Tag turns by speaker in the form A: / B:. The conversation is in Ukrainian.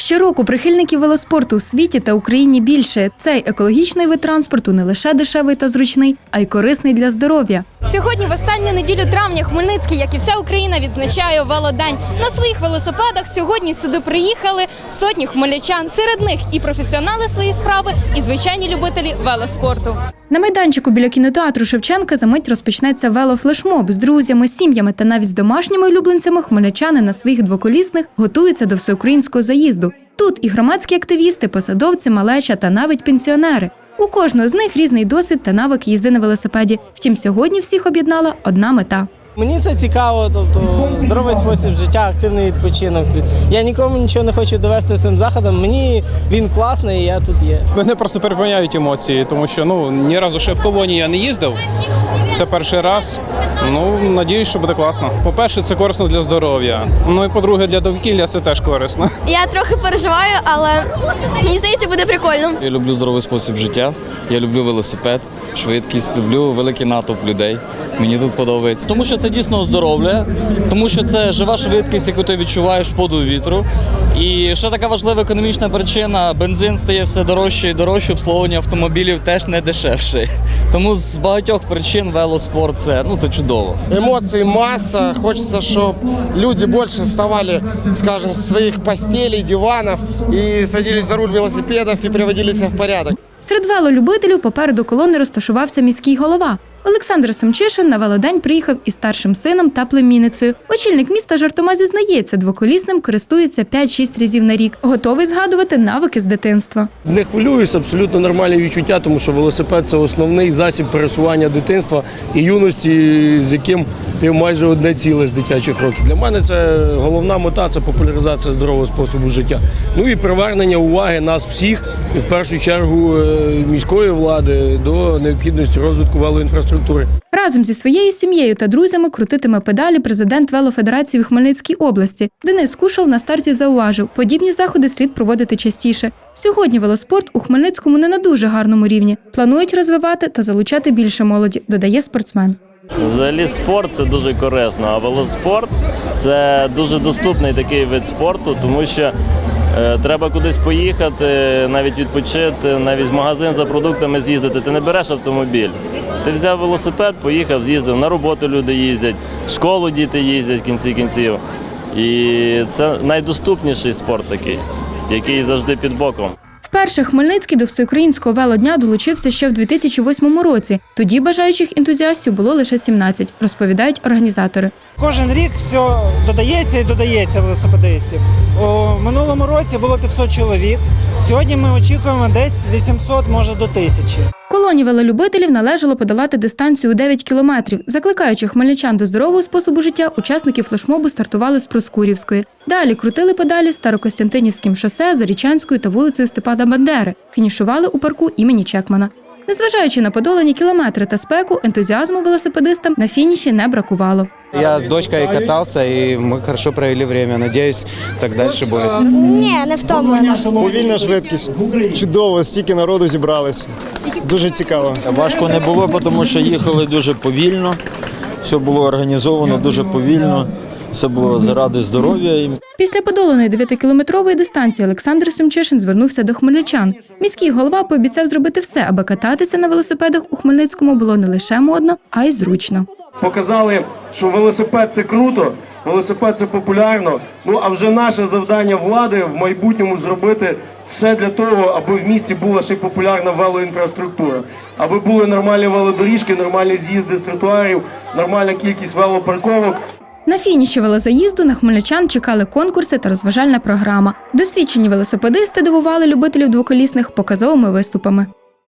A: Щороку прихильників велоспорту у світі та Україні більше. Цей екологічний вид транспорту не лише дешевий та зручний, а й корисний для здоров'я.
B: Сьогодні, в останню неділю травня, Хмельницький, як і вся Україна, відзначає велодень. На своїх велосипедах сьогодні сюди приїхали сотні хмельничан. Серед них і професіонали своєї справи, і звичайні любителі велоспорту.
A: На майданчику біля кінотеатру Шевченка за мить розпочнеться велофлешмоб з друзями, сім'ями та навіть з домашніми улюбленцями. Хмельничани на своїх двоколісних готуються до всеукраїнського заїзду. Тут і громадські активісти, посадовці, малеча та навіть пенсіонери. У кожного з них різний досвід та навик їзди на велосипеді. Втім, сьогодні всіх об'єднала одна мета.
C: Мені це цікаво, тобто здоровий спосіб життя, активний відпочинок. Я нікому нічого не хочу довести цим заходом. Мені він класний, і я тут є.
D: Мене просто переповняють емоції, тому що ну ні разу ще в колонії я не їздив. Це перший раз. Ну надіюсь, що буде класно. По-перше, це корисно для здоров'я. Ну і по-друге, для довкілля це теж корисно.
B: Я трохи переживаю, але мені здається, буде прикольно.
E: Я люблю здоровий спосіб життя. Я люблю велосипед, швидкість, люблю великий натовп людей. Мені тут подобається. Тому що це дійсно оздоровлює, тому що це жива швидкість, яку ти відчуваєш подув вітру. І ще така важлива економічна причина: бензин стає все дорожче і дорожче, обслуговування автомобілів теж не дешевше. Тому з багатьох причин велоспорт це ну це чудово.
F: Эмоций масса. Хочется, чтобы люди больше вставали, скажем, с своих постелей, диванов и садились за руль велосипедов и приводили себя в порядок.
A: Серед велолюбителів попереду колони розташувався міський голова. Олександр Семчишин на велодень приїхав із старшим сином та племінницею. Очільник міста жартома зізнається, двоколісним користується 5-6 разів на рік. Готовий згадувати навики з дитинства.
G: Не хвилююсь, абсолютно нормальні відчуття, тому що велосипед це основний засіб пересування дитинства і юності, з яким ти майже одне ціле з дитячих років. Для мене це головна мета це популяризація здорового способу життя. Ну і привернення уваги нас всіх, в першу чергу е, міської влади до необхідності розвитку велоінфраструктури.
A: Разом зі своєю сім'єю та друзями крутитиме педалі президент велофедерації в Хмельницькій області. Денис Кушал на старті зауважив, подібні заходи слід проводити частіше. Сьогодні велоспорт у Хмельницькому не на дуже гарному рівні. Планують розвивати та залучати більше молоді, додає спортсмен.
H: Взагалі спорт це дуже корисно, а велоспорт це дуже доступний такий вид спорту, тому що треба кудись поїхати, навіть відпочити, навіть в магазин за продуктами з'їздити. Ти не береш автомобіль. Ти взяв велосипед, поїхав, з'їздив. На роботу люди їздять, в школу діти їздять в кінці кінців. І це найдоступніший спорт такий, який завжди під боком.
A: Вперше Хмельницький до всеукраїнського велодня долучився ще в 2008 році. Тоді бажаючих ентузіастів було лише 17, розповідають організатори.
I: Кожен рік все додається і додається велосипедистів. У минулому році було 500 чоловік. Сьогодні ми очікуємо десь 800, може до 1000.
A: Колоні велолюбителів належало подолати дистанцію у 9 кілометрів. Закликаючи хмельничан до здорового способу життя, учасники флешмобу стартували з Проскурівської. Далі крутили педалі Старокостянтинівським шосе, Зарічанською та вулицею Степана Бандери. Фінішували у парку імені Чекмана. Незважаючи на подолані кілометри та спеку, ентузіазму велосипедистам на фініші не бракувало.
J: Я с дочкой катался, и мы хорошо провели время. Надеюсь, так дальше будет.
B: Ні, не втомлена.
C: Повільна швидкість. Чудово, стільки народу зібрались. Дуже цікаво.
K: Важко не було, тому що їхали дуже повільно. Все було організовано дуже повільно. Все було заради здоров'я.
A: Після подоланої 9-кілометрової дистанції Олександр Семчишин звернувся до хмельничан. Міський голова пообіцяв зробити все, аби кататися на велосипедах у Хмельницькому було не лише модно, а й зручно.
G: Показали, що велосипед це круто, велосипед це популярно. Ну а вже наше завдання влади в майбутньому зробити все для того, аби в місті була ще й популярна велоінфраструктура, аби були нормальні велодоріжки, нормальні з'їзди з тротуарів, нормальна кількість велопарковок.
A: На фініші велозаїзду на хмельничан чекали конкурси та розважальна програма. Досвідчені велосипедисти дивували любителів двоколісних показовими виступами.